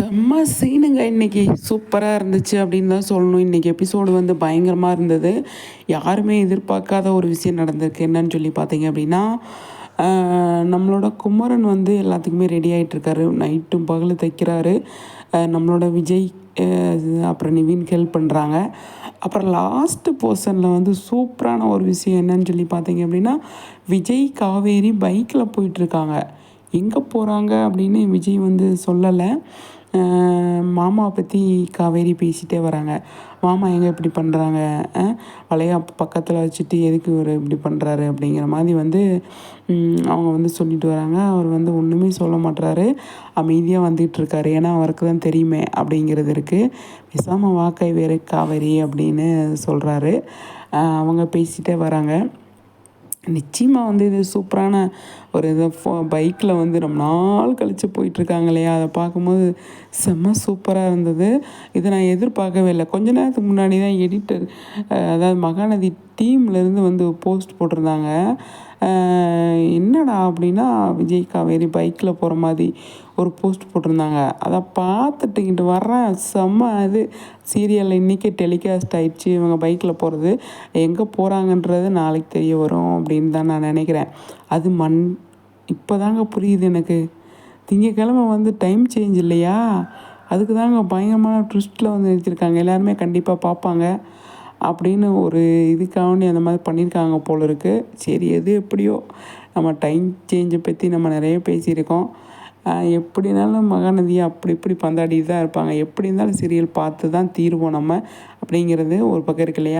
செம்ம சீனுங்க இன்றைக்கி சூப்பராக இருந்துச்சு அப்படின்னு தான் சொல்லணும். இன்றைக்கி எபிசோடு வந்து பயங்கரமாக இருந்தது. யாருமே எதிர்பார்க்காத ஒரு விஷயம் நடந்திருக்கு. என்னன்னு சொல்லி பார்த்தீங்க அப்படின்னா நம்மளோட குமரன் வந்து எல்லாத்துக்குமே ரெடி ஆகிட்டுருக்காரு நைட்டும் பகல் தைக்கிறாரு. நம்மளோட விஜய் அப்புறம் நிவின் ஹெல்ப் பண்ணுறாங்க அப்புறம் லாஸ்ட்டு போர்ஷனில் வந்து சூப்பரான ஒரு விஷயம் என்னன்னு சொல்லி பார்த்தீங்க அப்படின்னா விஜய் காவேரி பைக்கில் போயிட்டுருக்காங்க எங்கே போகிறாங்க அப்படின்னு விஜய் வந்து சொல்லலை. மாமாவை பற்றி காவேரி பேசிகிட்டே வராங்க. மாமா எங்கே இப்படி பண்ணுறாங்க வளையா பக்கத்தில் வச்சுட்டு எதுக்கு இவர் இப்படி பண்ணுறாரு அப்படிங்கிற மாதிரி வந்து அவங்க வந்து சொல்லிட்டு வராங்க. அவர் வந்து ஒன்றுமே சொல்ல மாட்டுறாரு அமைதியாக வந்துகிட்ருக்காரு ஏன்னா அவருக்கு தான் தெரியுமே அப்படிங்கிறது இருக்குது பேசாமல் வாக்கை வேறு காவேரி அப்படின்னு சொல்கிறாரு அவங்க பேசிகிட்டே வராங்க. நிச்சயமாக வந்து இது சூப்பரான ஒரு இதை ஃபோ பைக்கில் வந்து ரொம்ப நாள் கழித்து போயிட்டுருக்காங்க இல்லையா அதை பார்க்கும்போது செம்ம சூப்பராக இருந்தது. இதை நான் எதிர்பார்க்கவே இல்லை. கொஞ்ச நேரத்துக்கு முன்னாடி தான் எடிட்டர் அதாவது மகாநதி டீம்லேருந்து வந்து போஸ்ட் போட்டிருந்தாங்க. என்னடா அப்படின்னா விஜய் காவேரி பைக்கில் போகிற மாதிரி ஒரு போஸ்ட் போட்டிருந்தாங்க. அதை பார்த்துட்டு இங்கிட்டு வர்றேன். செம்ம இது. சீரியலில் இன்றைக்கி டெலிகாஸ்ட் ஆயிடுச்சு. இவங்க பைக்கில் போகிறது. எங்கே போகிறாங்கன்றது நாளைக்கு தெரிய வரும் அப்படின்னு தான் நான் நினைக்கிறேன். அது மண் இப்போ தாங்க புரியுது எனக்கு. திங்கக்கிழமை வந்து டைம் சேஞ்ச் இல்லையா? அதுக்கு தாங்க பயங்கரமான ட்விஸ்ட்டில் வந்து நிறுத்திருக்காங்க எல்லாருமே கண்டிப்பாக பார்ப்பாங்க. அப்படின்னு ஒரு இதுக்காக அந்த மாதிரி பண்ணியிருக்காங்க போல் இருக்குது சரி எது எப்படியோ நம்ம டைம் சேஞ்சை பற்றி நம்ம நிறைய பேசியிருக்கோம். எப்படினாலும் மகாநதியை அப்படி இப்படி பந்தாடிட்டு தான் இருப்பாங்க. எப்படி இருந்தாலும் சீரியல் பார்த்து தான் தீர்வோம் நம்ம அப்படிங்கிறது ஒரு பக்கம் இருக்கு இல்லையா?